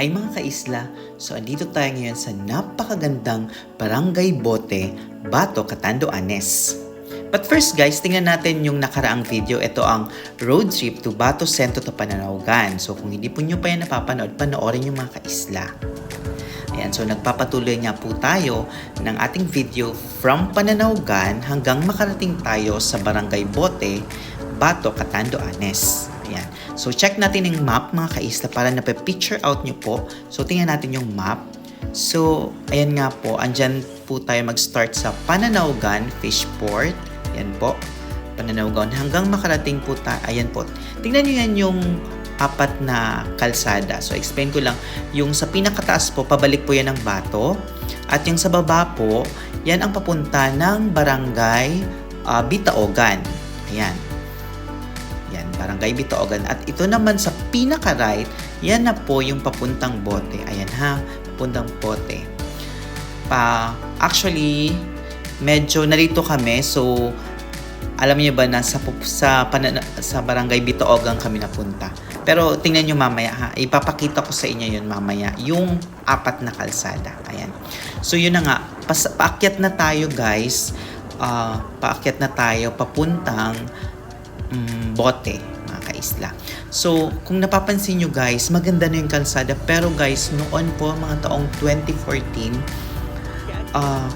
Hi mga kaisla, so andito tayo ngayon sa napakagandang Barangay Bote, Bato, Catanduanes. But first guys, tingnan natin yung nakaraang video. Ito ang road trip to Bato Centro to Pananaugan. So kung hindi po nyo pa yan napapanood, panoorin yung mga kaisla. Ayan, so nagpapatuloy nga po tayo ng ating video from Pananaugan hanggang makarating tayo sa Barangay Bote, Bato, Catanduanes. Ayan. So check natin yung map mga kaisla para napipicture out nyo po. So tingnan natin yung map. So ayan nga po, andyan po tayo mag-start sa Pananaugan Fishport. Ayan po. Pananaugan hanggang makarating po tayo. Ayan po. Tingnan nyo yan yung apat na kalsada. So explain ko lang, yung sa pinakataas po, pabalik po yan ng Bato. At yung sa baba po, yan ang papunta ng Barangay ah, Bitaogan. Ayan. Yan, Barangay Bitaogan. At ito naman sa pinaka-right, yan na po yung papuntang bote. Ayan ha, papuntang bote. Pa, actually, medyo narito kami. So, alam niyo ba na sa, sa, panana- sa Barangay Bitaogan kami napunta. Pero tingnan nyo mamaya ha. Ipapakita ko sa inyo yun mamaya. Yung apat na kalsada. Ayan. So yun na nga. Pas, paakyat na tayo guys. Ah, paakyat na tayo papuntang mm, bote mga kaisla. So, kung napapansin nyo guys, maganda na yung kalsada. Pero guys, noon po, mga taong 2014, ah,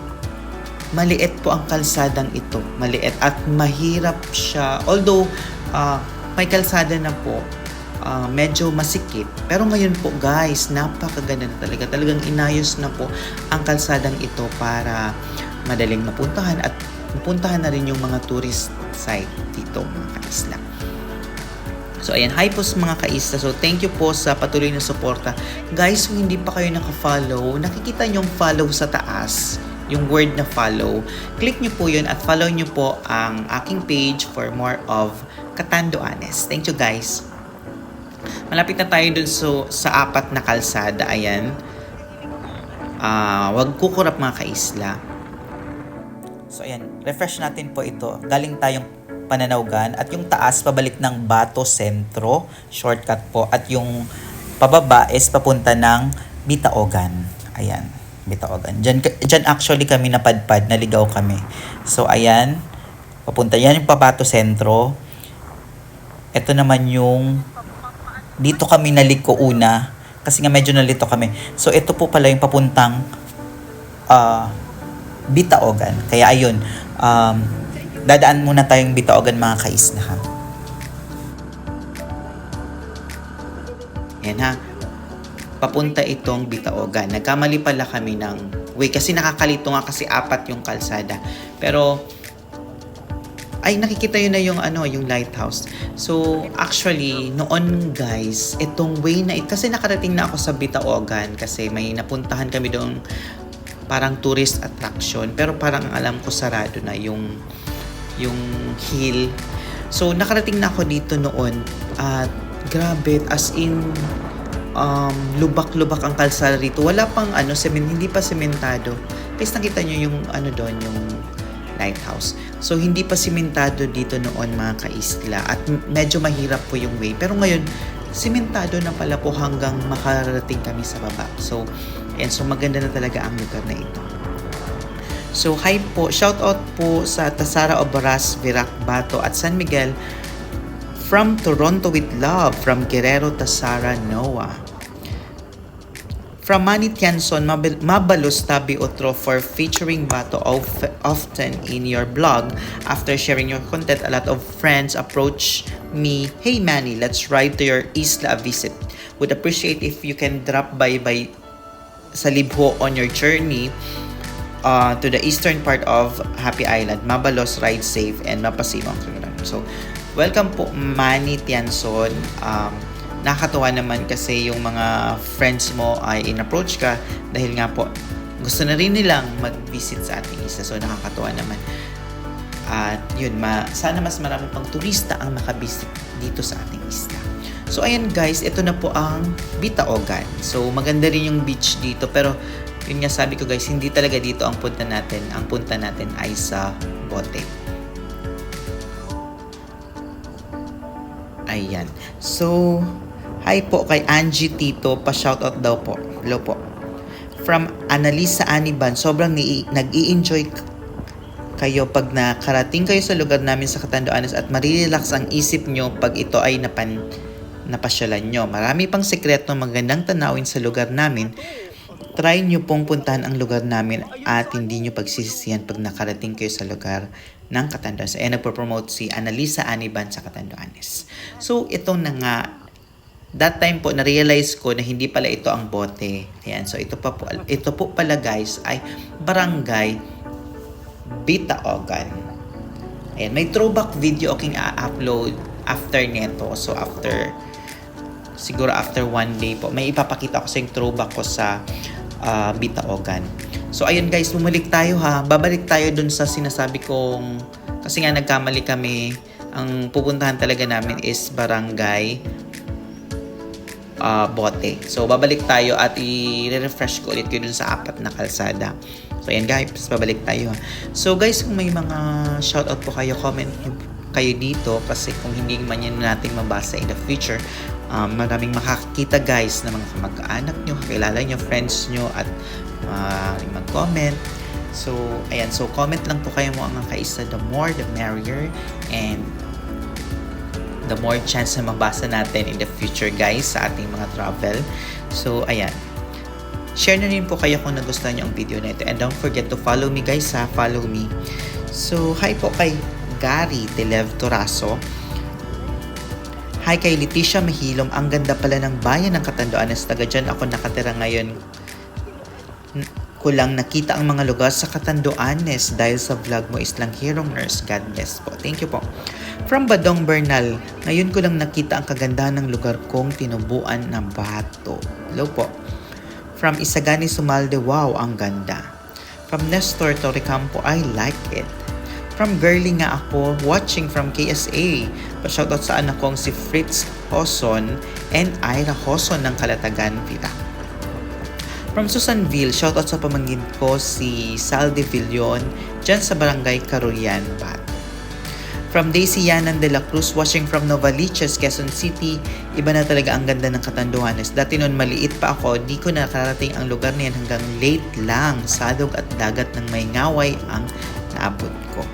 maliit po ang kalsadang ito. Maliit at mahirap siya. Although, ah, may kalsada na po, ah, medyo masikip. Pero ngayon po guys, napakaganda na talaga. Talagang inayos na po ang kalsadang ito para madaling mapuntahan at mapuntahan na rin yung mga tourist site dito mga kaisla. So ayan, hi po sa mga kaisla. So thank you po sa patuloy na suporta. Guys, kung hindi pa kayo naka-follow, nakikita yung follow sa taas, yung word na follow. Click nyo po yun at follow nyo po ang aking page for more of Katanduanes. Thank you guys. Malapit na tayo dun so, sa apat na kalsada. Ayan. Ah, wag kukurap mga kaisla. So ayan, refresh natin po ito. Galing tayong Pananaugan at yung taas pabalik ng Bato Sentro, shortcut po at yung pababa is papunta ng Bitaogan. Ayan, Bitaogan. Diyan, diyan actually kami napadpad, naligaw kami. So ayan, papunta yan yung Pabato Sentro. Ito naman yung dito kami naliko una kasi nga medyo nalito kami. So ito po pala yung papuntang ah, Bitaogan. Kaya ayun, um, dadaan muna tayong Bitaogan mga kaisla ha. Yan ha. Papunta itong Bitaogan. Nagkamali pala kami ng way kasi nakakalito nga kasi apat yung kalsada. Pero ay nakikita yun na yung ano, yung lighthouse. So, actually, noon guys, itong way na it, kasi nakarating na ako sa Bitaogan kasi may napuntahan kami doon parang tourist attraction pero parang alam ko sarado na yung yung hill. So, nakarating na ako dito noon at grabe, as in um, lubak-lubak ang kalsada rito. Wala pang ano, semen, hindi pa sementado. Please nakita nyo yung ano doon, yung lighthouse. So, hindi pa simentado dito noon mga kaisla at medyo mahirap po yung way. Pero ngayon, simentado na pala po hanggang makarating kami sa baba. So, and so maganda na talaga ang lugar na ito. So, hi po. Shout out po sa Tasara Obaras, Virac, Bato at San Miguel from Toronto with love from Guerrero Tasara Noah. From Manny Tianson, Mabel- Mabalos Tabi Otro for featuring Bato of, often in your blog. After sharing your content, a lot of friends approach me, Hey Manny, let's ride to your isla a visit. Would appreciate if you can drop by by sa Libho on your journey uh, to the eastern part of Happy Island. Mabalos, ride safe, and mapasimang. So, welcome po Manny Tianson. Um, nakakatuwa naman kasi yung mga friends mo ay in-approach ka dahil nga po gusto na rin nilang mag-visit sa ating isla. So, nakakatuwa naman. At yun, ma sana mas marami pang turista ang makabisit dito sa ating isla. So ayan guys, ito na po ang Bitaogan. So maganda rin yung beach dito pero yun nga sabi ko guys, hindi talaga dito ang punta natin. Ang punta natin ay sa bote. Ayan. So, Hi po kay Angie Tito, pa-shoutout daw po. Hello po. From Annalisa Aniban, sobrang nag-i-enjoy kayo pag nakarating kayo sa lugar namin sa Catanduanes at marirelax ang isip nyo pag ito ay napan napasyalan nyo. Marami pang sekreto magandang tanawin sa lugar namin. Try nyo pong puntahan ang lugar namin at hindi nyo pagsisisihan pag nakarating kayo sa lugar ng Catanduanes. Ayan, nagpo-promote si Annalisa Aniban sa Catanduanes. So, ito na nga that time po na-realize ko na hindi pala ito ang bote. Ayan, so ito pa po ito po pala guys ay Barangay Bitaogan. Ayan, may throwback video aking a-upload after neto. So after siguro after one day po, may ipapakita ko sa yung throwback ko sa ah, Bitaogan. So ayun guys, bumalik tayo ha. Babalik tayo dun sa sinasabi kong kasi nga nagkamali kami. Ang pupuntahan talaga namin is Barangay uh, bote. So, babalik tayo at i-refresh ko ulit yun dun sa apat na kalsada. So, ayan guys, babalik tayo. So, guys, kung may mga shoutout po kayo, comment kayo dito kasi kung hindi man yan natin mabasa in the future, um, maraming makakita guys na mga kamag-anak nyo, kakilala nyo, friends nyo at uh, mag-comment. So, ayan. So, comment lang po kayo mo ang kaisa. The more, the merrier. And the more chance na mabasa natin in the future guys sa ating mga travel. So, ayan. Share na rin po kayo kung nagustuhan nyo ang video na ito. And don't forget to follow me guys ha. Follow me. So, hi po kay Gary Telev Toraso. Hi kay Leticia Mahilom. Ang ganda pala ng bayan ng Catanduanes. Taga dyan ako nakatira ngayon. N- ko lang nakita ang mga lugar sa Catanduanes dahil sa vlog mo Islanghirong Nurse. God bless po. Thank you po. From Badong Bernal, ngayon ko lang nakita ang kagandahan ng lugar kong tinubuan ng bato. Hello po. From Isagani Sumalde, wow, ang ganda. From Nestor Torrecampo, I like it. From Girly nga ako, watching from KSA. Pa-shoutout sa anak kong si Fritz Hoson and Ira Hoson ng Kalatagan, Villa. From Susanville, shoutout sa pamangkin ko si Sal de Villon dyan sa Barangay Caruyan, Bat. From Daisy Yanan de la Cruz, watching from Novaliches, Quezon City, iba na talaga ang ganda ng Katanduanes. Dati noon maliit pa ako, di ko nakarating ang lugar na yan hanggang late lang. Sadog at dagat ng may ngaway ang naabot ko.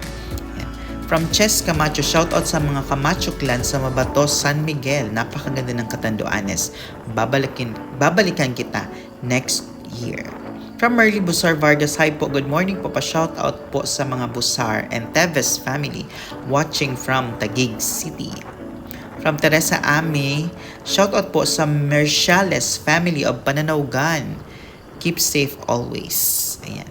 Yan. From Ches Camacho, shoutout sa mga Camacho clan sa Mabatos, San Miguel. Napakaganda ng Katanduanes. Babalikin, babalikan kita next year. From Merly Busar Vargas, hi po, good morning po pa shoutout po sa mga Busar and Teves family watching from Taguig City. From Teresa Ame, shoutout po sa Merciales family of Pananaugan. Keep safe always. Ayan.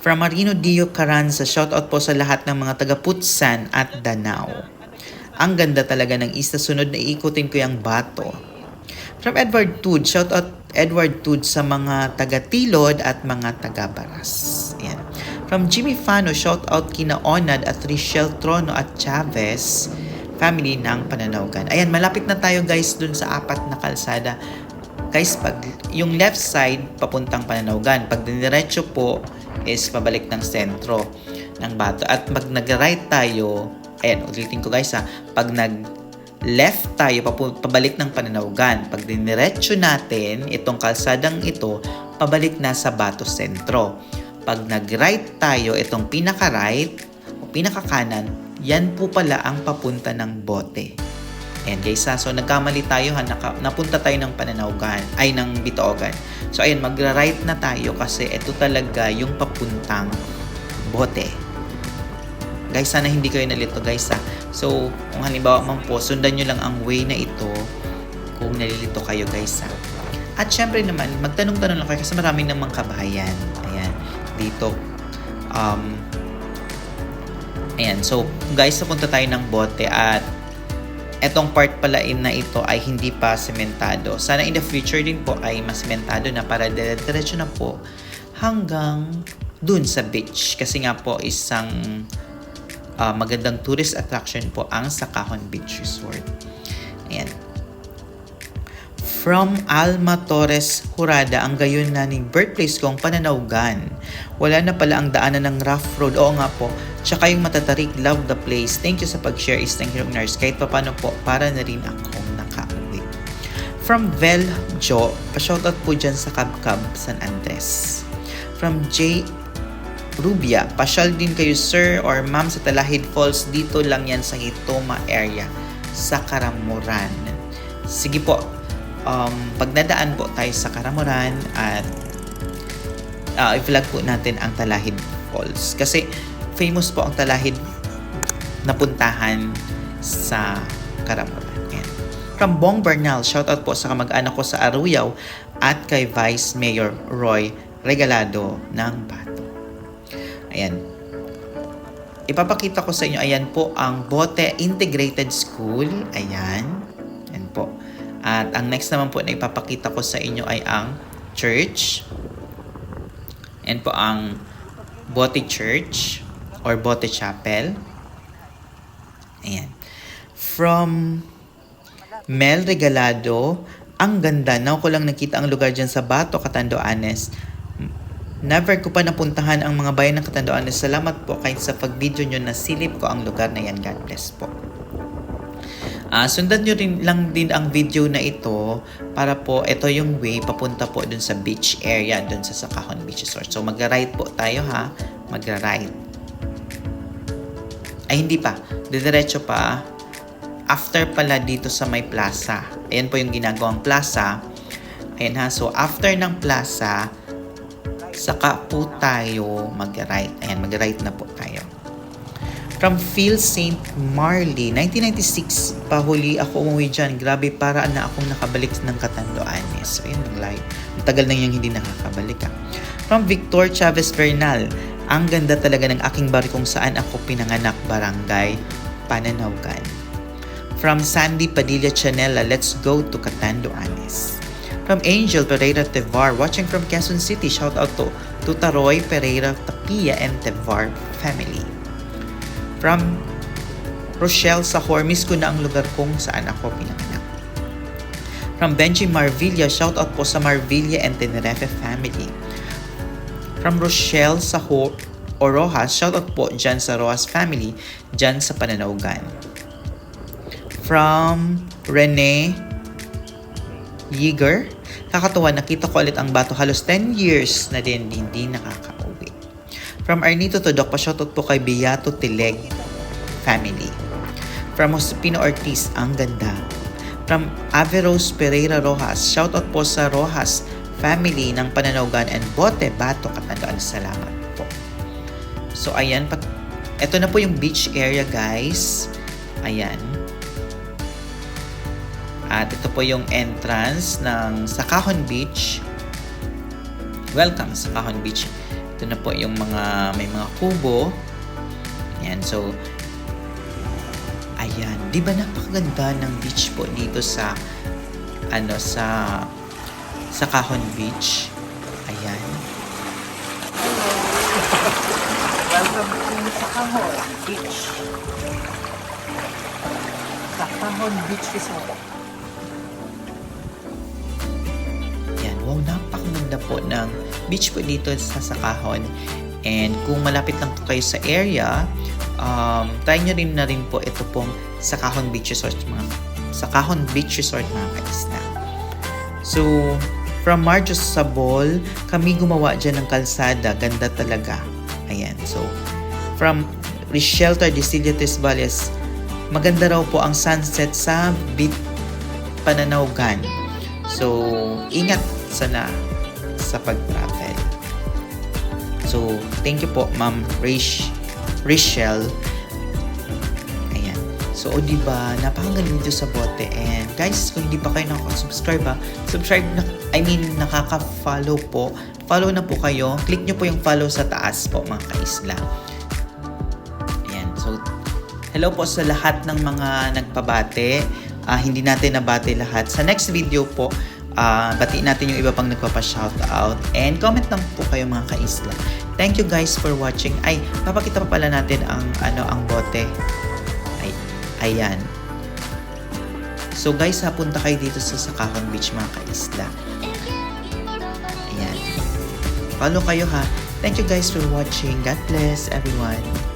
From Marino Dio Caranza, shoutout po sa lahat ng mga taga-Putsan at Danao. Ang ganda talaga ng isla sunod na ikutin ko yung bato. From Edward Tud, shout out Edward Tud sa mga taga-Tilod at mga taga-Baras. Ayan. From Jimmy Fano, shout out kina Onad at Richelle Trono at Chavez, family ng Pananaugan. Ayan, malapit na tayo guys dun sa apat na kalsada. Guys, pag yung left side, papuntang Pananaugan. Pag diniretso po, is pabalik ng sentro ng bato. At pag nag-right tayo, ayan, ulitin ko guys ha, pag nag left tayo, pabalik ng pananawgan. Pag diniretso natin itong kalsadang ito, pabalik na sa Bato Sentro. Pag nag-right tayo, itong pinaka-right o pinaka-kanan, yan po pala ang papunta ng bote. And guys, so nagkamali tayo ha, naka, napunta tayo ng pananawgan, ay ng bitogan. So ayun, magra-right na tayo kasi ito talaga yung papuntang bote. Guys, sana hindi kayo nalito guys ha. So, kung halimbawa man po, sundan nyo lang ang way na ito kung nalilito kayo guys ha. At syempre naman, magtanong-tanong lang kayo kasi marami namang kabayan. Ayan, dito. Um, ayan, so guys, napunta tayo ng bote at etong part pala in na ito ay hindi pa sementado. Sana in the future din po ay mas sementado na para dire-diretso na po hanggang dun sa beach. Kasi nga po isang uh, magandang tourist attraction po ang Sakahon Beach Resort. Ayan. From Alma Torres Jurada, ang gayon na ning birthplace kong pananawgan. Wala na pala ang daanan ng rough road. Oo nga po. Tsaka yung matatarik, love the place. Thank you sa pag-share is thank you nurse. Kahit pa paano po, para na rin akong nakauwi. From Vel Jo, pa-shoutout po dyan sa Kabkab San Andres. From J. Rubia, pasyal din kayo sir or ma'am sa Talahid Falls. Dito lang yan sa Hitoma area sa Karamuran. Sige po, um, pag nadaan po tayo sa Karamuran at uh, i-vlog po natin ang Talahid Falls. Kasi famous po ang Talahid na puntahan sa Karamuran. Yan. From Bong Bernal, shoutout po sa kamag-anak ko sa Aruyaw at kay Vice Mayor Roy Regalado ng Bato. Ayan. Ipapakita ko sa inyo, ayan po ang Bote Integrated School. Ayan. Ayan po. At ang next naman po na ipapakita ko sa inyo ay ang church. Ayan po ang Bote Church or Bote Chapel. Ayan. From Mel Regalado, ang ganda. Now ko lang nakita ang lugar dyan sa Bato, Catanduanes. Never ko pa napuntahan ang mga bayan ng Catanduanes. Salamat po kahit sa pag-video nyo na silip ko ang lugar na yan. God bless po. Ah, sundan nyo rin lang din ang video na ito para po ito yung way papunta po dun sa beach area dun sa Sakahon Beach Resort. So magra-ride po tayo ha. Magra-ride. Ay hindi pa. Didiretso pa. After pala dito sa may plaza. Ayan po yung ginagawang plaza. Ayan ha. So after ng plaza, saka po tayo mag-ride. Ayan, mag-ride na po tayo. From Phil St. Marley, 1996, pahuli ako umuwi dyan. Grabe, para na akong nakabalik ng Catanduanes. So, yun ang live. Ang tagal na yung hindi nakakabalik ah. From Victor Chavez Bernal, ang ganda talaga ng aking bari kung saan ako pinanganak, barangay, Pananawgan. From Sandy Padilla Chanela, let's go to Catanduanes. From Angel Pereira Tevar, watching from Quezon City, shout out to Tutaroy Pereira Tapia and Tevar family. From Rochelle Sahor, miss ko na ang lugar kung saan ako pinanganak. From Benji Marvilla, shout out po sa Marvilla and Tenerife family. From Rochelle Sahor o Rojas, shout out po dyan sa Rojas family, dyan sa Pananaugan. From Rene Yeager, kakatuwa nakita ko ulit ang bato halos 10 years na din hindi nakakauwi. From Arnito to Doc, pa-shoutout po kay Beato Tileg family. From Josepino Ortiz, ang ganda. From Averos Pereira Rojas, shoutout po sa Rojas family ng Pananaugan and Bote Bato Katandaan. Salamat po. So ayan, pat ito na po yung beach area guys. Ayan. At ito po yung entrance ng Sakahon Beach. Welcome Sakahon Beach. Ito na po yung mga may mga kubo. Ayan, so ayan, 'di ba napakaganda ng beach po dito sa ano sa Sakahon Beach. Ayan. Welcome to Sakahon Beach. Sakahon Beach Resort. Napakaganda po ng beach po dito sa Sakahon. And kung malapit lang po kayo sa area, um, try nyo rin na rin po ito pong Sakahon Beach Resort, mga Sakahon Beach Resort mga kaisla. So, from Marjos Sabol, kami gumawa dyan ng kalsada. Ganda talaga. Ayan, so, from Reshelter Desilia Tisbales, maganda raw po ang sunset sa Bit Pananaugan. So, ingat sana sa pag-travel. So, thank you po, Ma'am Rish, Rachel. Ayan. So, o diba, napakagaling dito sa bote. And guys, kung hindi pa kayo nakaka-subscribe ha, subscribe na, I mean, nakaka-follow po. Follow na po kayo. Click nyo po yung follow sa taas po, mga kaisla. Ayan. So, hello po sa lahat ng mga nagpabate. Ah, hindi natin nabate lahat. Sa next video po, ah, batiin natin yung iba pang nagpapa-shoutout. And comment lang po kayo mga kaisla. Thank you guys for watching. Ay, papakita pa pala natin ang ano ang bote. Ay, ayan. So guys, hapunta kayo dito sa Sakahon Beach mga kaisla. Ayan. Follow kayo ha. Thank you guys for watching. God bless everyone.